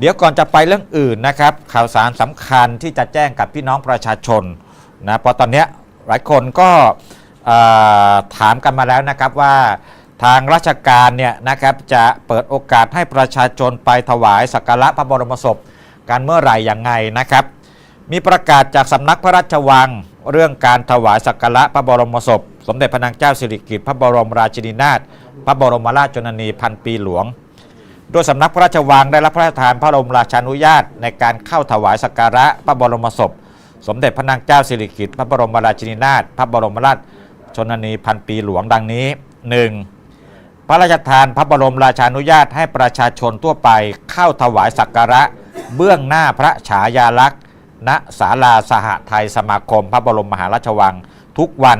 เดี๋ยวก่อนจะไปเรื่องอื่นนะครับข่าวสารสำคัญที่จะแจ้งกับพี่น้องประชาชนนะเพราะตอนนี้หลายคนก็ถามกันมาแล้วนะครับว่าทางราชการเนี่ยนะครับจะเปิดโอกาสให้ประชาชนไปถวายสักการะพระบรมศพกันเมื่อไหร่อย่างไงนะครับ มีประกาศจากสำนักพระราชวัง เรื่องการถวายสักการะพระบรมศพ สมเด็จพระนางเจ้าสิริกิติ์พระบรมราชินีนาถพระบรมราชชนนีพันปีหลวง โดยสำนักพระราชวังได้รับพระราชทานพระบรมราชานุญาต ในการเข้าถวายสักการะพระบรมศพ สมเด็จพระนางเจ้าสิริกิติ์พระบรมราชินีนาถพระบรมราชชนนีพันปีหลวงดังนี้ 1. พระราชทานพระบรมราชานุญาตให้ประชาชนทั่วไปเข้าถวายสักการะ เบื้องหน้าพระฉายาลักษณ์ณศาลาสหไทยสมาคม พระบรมมหาราชวัง ทุกวัน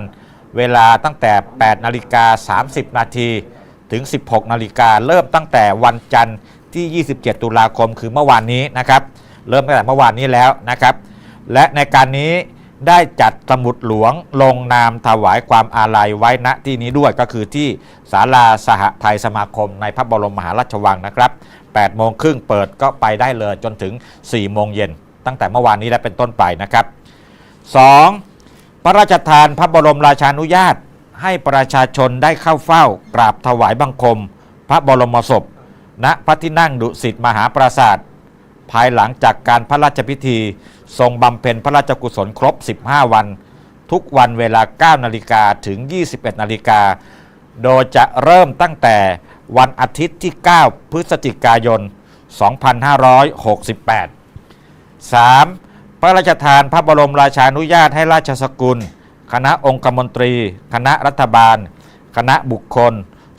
เวลาตั้งแต่ 8 นาฬิกา 30 นาที ถึง 16 นาฬิกาเริ่มตั้งแต่วันจันทร์ที่ 27 ตุลาคมคือเมื่อวานนี้นะครับเริ่มตั้งแต่เมื่อวานนี้แล้วนะครับ และในการนี้ได้จัดสมุดหลวงลงนามถวายความอาลัยไว้ณที่นี้ด้วยก็คือที่ศาลาสหไทยสมาคมในพระบรมมหาราชวังนะครับ8โมงครึ่งเปิดก็ไปได้เลยจนถึง 4 โมงเย็น ตั้งแต่เมื่อวานนี้และเป็นต้นไปนะครับ 2. พระราชทานพระบรมราชานุญาต ให้ประชาชนได้เข้าเฝ้ากราบถวายบังคม พระบรมศพ ณพระที่นั่งดุสิตมหาปราศาสตร์ภายหลังจากการพระราชพิธี ทรงบำเพ็ญพระราชกุศลครบ 15 วัน ทุกวันเวลา 9 นาฬิกาถึง 21 นาฬิกา โดยจะเริ่มตั้งแต่วันอาทิตย์ที่ 9 พฤศจิกายน 2568 3. พระราชทานพระบรมราชานุญาตให้ราชสกุล คณะองคมนตรี คณะรัฐบาล คณะบุคคล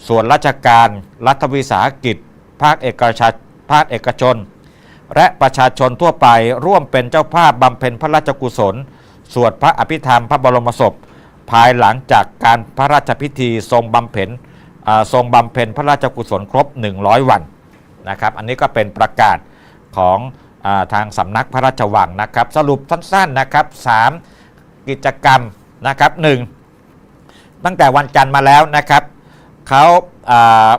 ส่วนราชการ รัฐวิสาหกิจ ภาคเอกชนภาคเอกชน และประชาชนทั่วไปร่วมเป็นเจ้าภาพบำเพ็ญพระราชกุศล สวดพระอภิธรรมพระบรมศพ ภายหลังจากการพระราชพิธีทรงบำเพ็ญทรงบำเพ็ญพระราชกุศลครบ 100 วันนะครับอันนี้ก็เป็นประกาศของอทางสำนักพระราชวังนะครับ สรุปสั้นๆนะครับ 3 กิจกรรม นะครับหนึ่งตั้งแต่วันจันทร์มาแล้วนะครับเขาา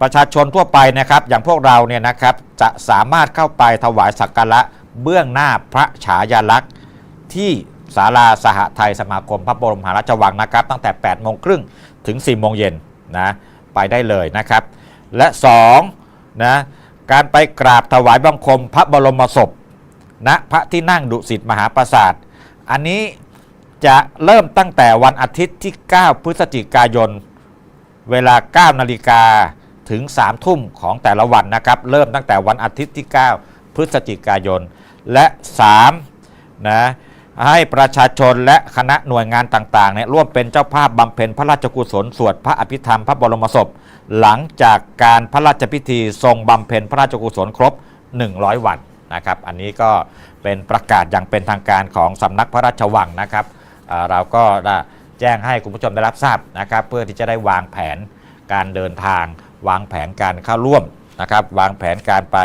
ประชาชนทั่วไปนะครับ อย่างพวกเราเนี่ยนะครับจะสามารถเข้าไปถวายสักการะเบื้องหน้าพระฉายาลักษณ์ที่ศาลาสหไทยสมาคมพระบรมมหาราชวังนะครับ ตั้งแต่ 8 โมงครึ่งถึง 4 โมงเย็นนะไปได้เลยนะครับ และ2นะการไปกราบถวายบังคมพระบรมศพณพระที่นั่งดุสิตมหาปราสาท อันนี้ จะเริ่มตั้งแต่วันอาทิตย์ที่ 9 พฤศจิกายน เวลา 9 นาฬิกาถึง 3 ทุ่มของแต่ละวันนะครับ เริ่มตั้งแต่วันอาทิตย์ที่ 9 พฤศจิกายน และ3นะให้ประชาชนและคณะหน่วยงานต่างๆเนี่ยร่วมเป็นเจ้าภาพบำเพ็ญพระราชกุศลสวดพระอภิธรรมพระบรมศพ หลังจากการพระราชพิธีทรงบำเพ็ญพระราชกุศลครบ 100 วันนะครับ อันนี้ก็เป็นประกาศอย่างเป็นทางการของสำนักพระราชวังนะครับ เราก็ได้แจ้งให้คุณผู้ชมได้รับทราบนะครับ เพื่อที่จะได้วางแผนการเดินทาง วางแผนการเข้าร่วมนะครับ วางแผนการไป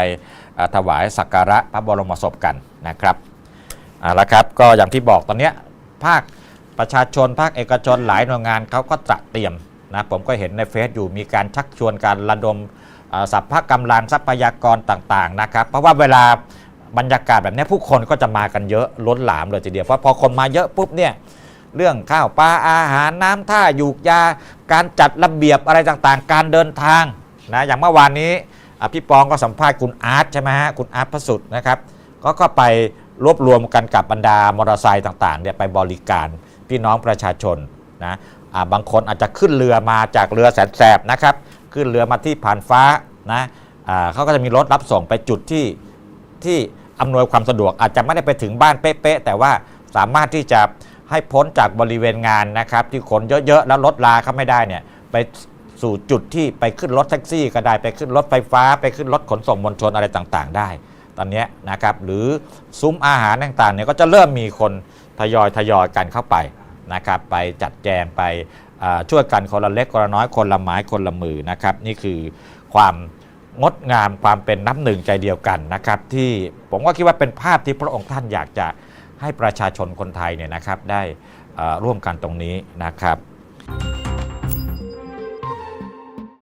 ถวายสักการะพระบรมศพกันนะครับเอาละครับก็อย่างที่บอกตอนนี้ภาคประชาชนภาคเอกชนหลายหน่วยงานเขาก็ตระเตรียมนะผมก็เห็นในเฟซอยู่มีการชักชวนการระดมสัพพะกำลังทรัพยากรต่างๆนะครับ เพราะว่าเวลา บรรยากาศแบบนี้ผู้คนก็จะมากันเยอะล้นหลามเลยทีเดียวเพราะพอคนมาเยอะปุ๊บเนี่ยเรื่องข้าวปลาอาหารน้ำท่าหยูกยา การจัดระเบียบอะไรต่างๆ การเดินทางนะอย่างเมื่อวานนี้พี่ปองก็สัมภาษณ์คุณอาร์ตใช่ไหมฮะคุณอาร์ตพระสุดนะครับก็ก็ไปรวบรวมกันกับบรรดามอเตอร์ไซค์ต่างๆเนี่ยไปบริการพี่น้องประชาชนนะบางคนอาจจะขึ้นเรือมาจากเรือแสนแสบนะครับขึ้นเรือมาที่ผ่านฟ้านะเขาก็จะมีรถรับส่งไปจุดที่ที่ อำนวยความสะดวกอาจจะไม่ได้ไปถึงบ้านเป๊ะๆแต่ว่าสามารถที่จะให้พ้นจากบริเวณงานนะครับ ที่คนเยอะๆ แล้วรถลาเข้าไม่ได้เนี่ยไปสู่จุดที่ไปขึ้นรถแท็กซี่ ก็ได้ไปขึ้นรถไฟฟ้า ไปขึ้นรถขนส่งมวลชนอะไรต่างๆ ได้ ตอนนี้นะครับหรือซุ้มอาหารต่างๆเนี่ยก็จะเริ่มมีคนทยอยทยอยกันเข้าไปนะครับไปจัดแจงไปช่วยกันคนละเล็กคนละน้อยคนละไม้คนละมือนะครับนี่คือความ งดงามความเป็นน้ำหนึ่งใจเดียวกันนะครับที่ผมก็คิดว่าเป็นภาพที่พระองค์ท่านอยากจะให้ประชาชนคนไทยเนี่ยนะครับได้ร่วมกันตรงนี้นะครับ